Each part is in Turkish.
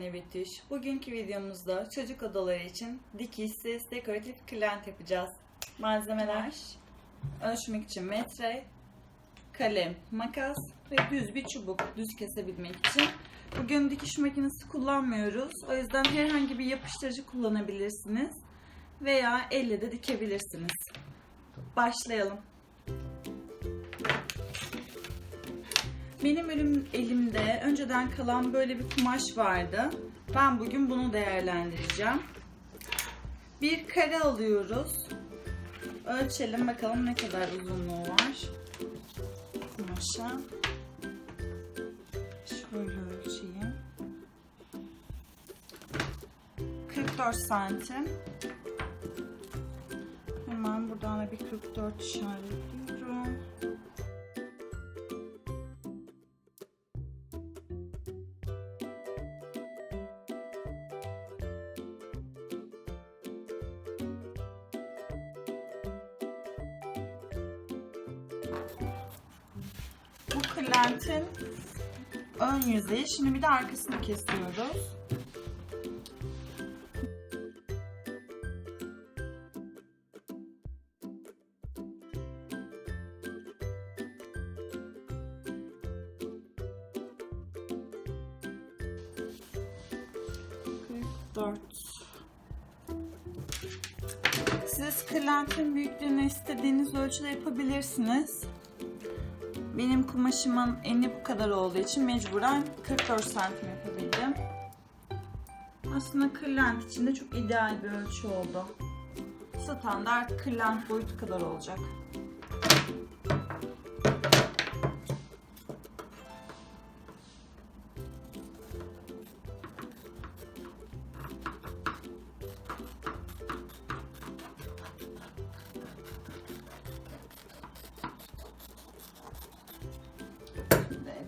anne Betüş. Bugünkü videomuzda çocuk odaları için dikişsiz dekoratif kırlent yapacağız. Malzemeler ölçmek için metre, kalem, makas ve düz bir çubuk düz kesebilmek için. Bugün dikiş makinesi kullanmıyoruz. O yüzden herhangi bir yapıştırıcı kullanabilirsiniz veya elle de dikebilirsiniz. Başlayalım. Benim elim, elimde önceden kalan böyle bir kumaş vardı. Ben bugün bunu değerlendireceğim. Bir kare alıyoruz. Ölçelim bakalım ne kadar uzunluğu var. Kumaşa. Şöyle ölçeyim. 44 santim. Hemen buradan da bir 44 işaretliyorum. Bu kırlentin ön yüzeyi. Şimdi bir de arkasını kesiyoruz. Dört. Siz kırlentin büyüklüğünü istediğiniz ölçüde yapabilirsiniz. Benim kumaşımın eni bu kadar olduğu için mecburen 44 santim yapabildim. Aslında kırlent için de çok ideal bir ölçü oldu. Standart kırlent boyutu kadar olacak.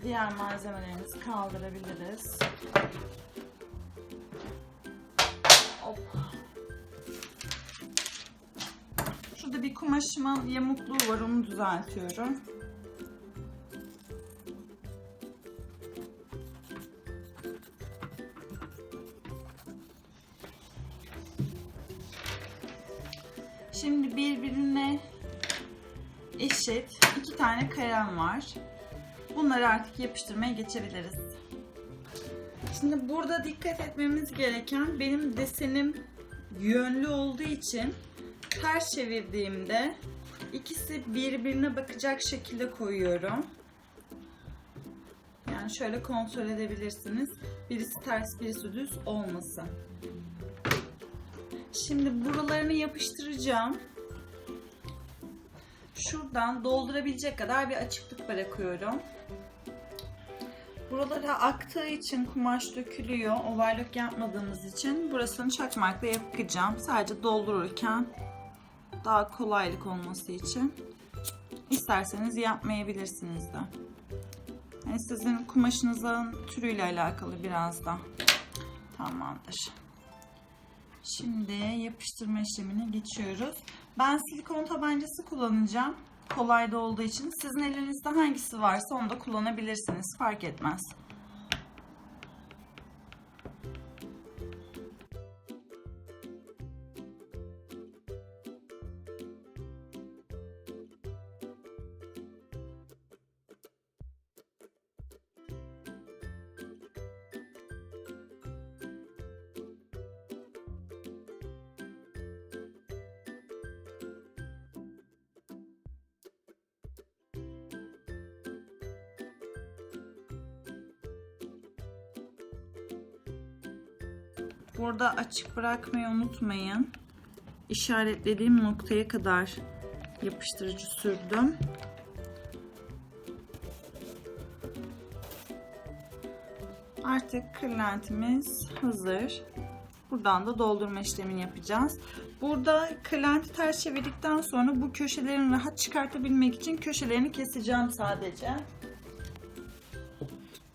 Diğer malzemelerimizi kaldırabiliriz. Hop. Şurada bir kumaşımın yamukluğu var onu düzeltiyorum. Şimdi birbirine eşit iki tane kalem var. Bunları artık yapıştırmaya geçebiliriz. Şimdi burada dikkat etmemiz gereken benim desenim yönlü olduğu için ters çevirdiğimde ikisi birbirine bakacak şekilde koyuyorum. Yani şöyle kontrol edebilirsiniz. Birisi ters, birisi düz olmasın. Şimdi buralarını yapıştıracağım. Şuradan doldurabilecek kadar bir açıklık bırakıyorum. Buralara aktığı için kumaş dökülüyor. Overlock yapmadığımız için burasını çakmakla yakacağım. Sadece doldururken daha kolaylık olması için. İsterseniz yapmayabilirsiniz de. Yani sizin kumaşınızın türüyle alakalı biraz da. Tamamdır. Şimdi yapıştırma işlemine geçiyoruz. Ben silikon tabancası kullanacağım. Kolay da olduğu için. Sizin elinizde hangisi varsa onu da kullanabilirsiniz. Fark etmez. Burada açık bırakmayı unutmayın. İşaretlediğim noktaya kadar yapıştırıcı sürdüm. Artık kırlentimiz hazır. Buradan da doldurma işlemini yapacağız. Burada kırlenti ters çevirdikten sonra bu köşelerini rahat çıkartabilmek için köşelerini keseceğim sadece.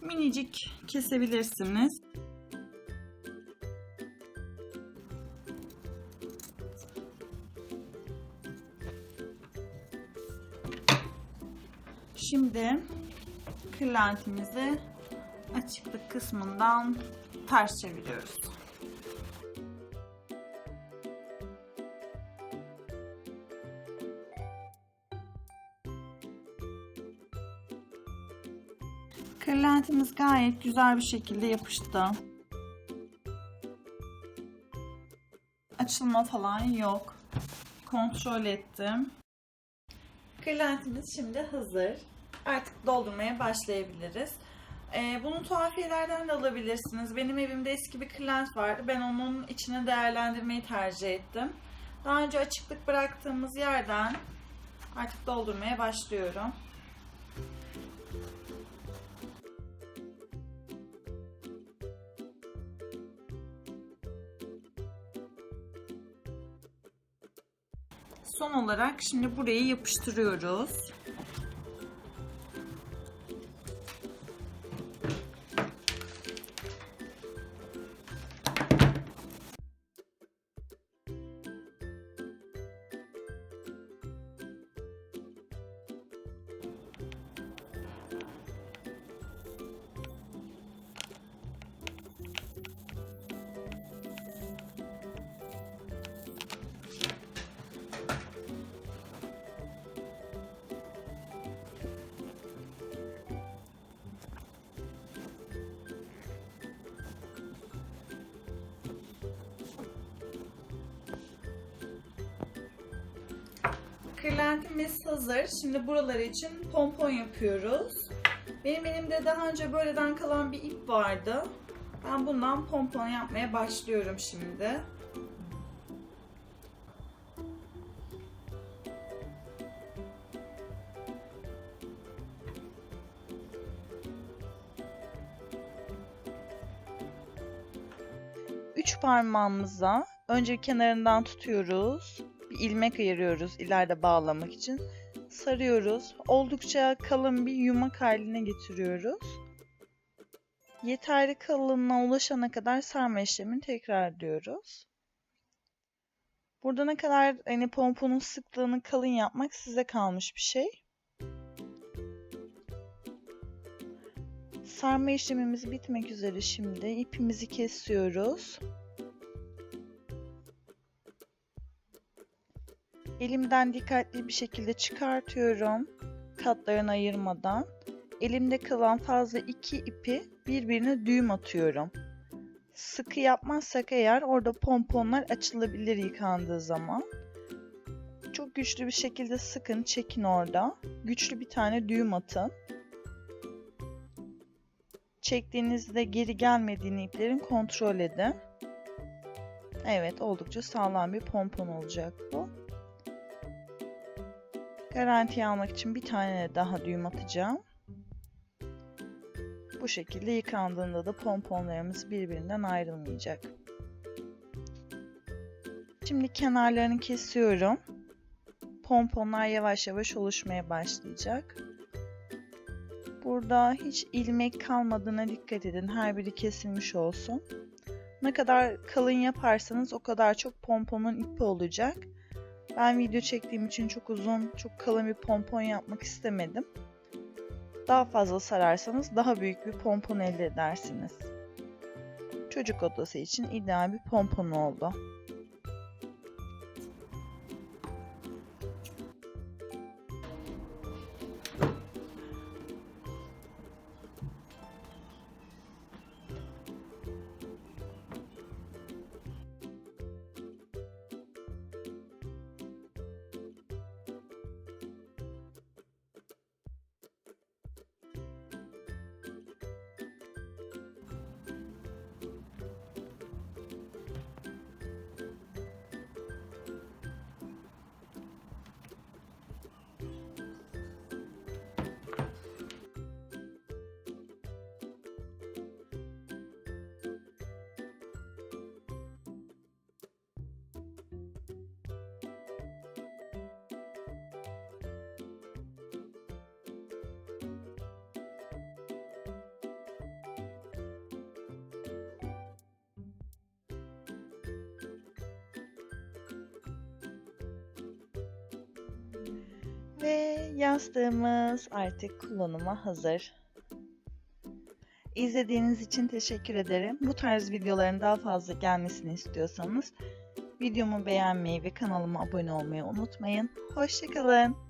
Minicik kesebilirsiniz. Şimdi kırlentimizi açıklık kısmından ters çeviriyoruz. Kırlentimiz gayet güzel bir şekilde yapıştı. Açılma falan yok. Kontrol ettim. Kırlentimiz şimdi hazır. Artık doldurmaya başlayabiliriz. Ee, bunu tuhafiyelerden de alabilirsiniz. Benim evimde eski bir kırlent vardı. Ben onun içine değerlendirmeyi tercih ettim. Daha önce açıklık bıraktığımız yerden artık doldurmaya başlıyorum. Son olarak şimdi burayı yapıştırıyoruz. Kırlentimiz hazır. Şimdi buraları için pompon yapıyoruz. Benim elimde daha önce böyleden kalan bir ip vardı. Ben bundan pompon yapmaya başlıyorum şimdi. Üç parmağımıza önce kenarından tutuyoruz ilmek ayırıyoruz ileride bağlamak için. Sarıyoruz. Oldukça kalın bir yumak haline getiriyoruz. Yeterli kalınlığa ulaşana kadar sarma işlemini tekrarlıyoruz. Burada ne kadar hani pomponun sıklığını kalın yapmak size kalmış bir şey. Sarma işlemimiz bitmek üzere şimdi. İpimizi kesiyoruz. Elimden dikkatli bir şekilde çıkartıyorum. Katlarını ayırmadan. Elimde kalan fazla iki ipi birbirine düğüm atıyorum. Sıkı yapmazsak eğer orada pomponlar açılabilir yıkandığı zaman. Çok güçlü bir şekilde sıkın, çekin orada. Güçlü bir tane düğüm atın. Çektiğinizde geri gelmediğini iplerin kontrol edin. Evet, oldukça sağlam bir pompon olacak bu. Garanti almak için bir tane daha düğüm atacağım. Bu şekilde yıkandığında da pomponlarımız birbirinden ayrılmayacak. Şimdi kenarlarını kesiyorum. Pomponlar yavaş yavaş oluşmaya başlayacak. Burada hiç ilmek kalmadığına dikkat edin. Her biri kesilmiş olsun. Ne kadar kalın yaparsanız o kadar çok pomponun ipi olacak. Ben video çektiğim için çok uzun, çok kalın bir pompon yapmak istemedim. Daha fazla sararsanız daha büyük bir pompon elde edersiniz. Çocuk odası için ideal bir pompon oldu. Ve yastığımız artık kullanıma hazır. İzlediğiniz için teşekkür ederim. Bu tarz videoların daha fazla gelmesini istiyorsanız videomu beğenmeyi ve kanalıma abone olmayı unutmayın. Hoşçakalın.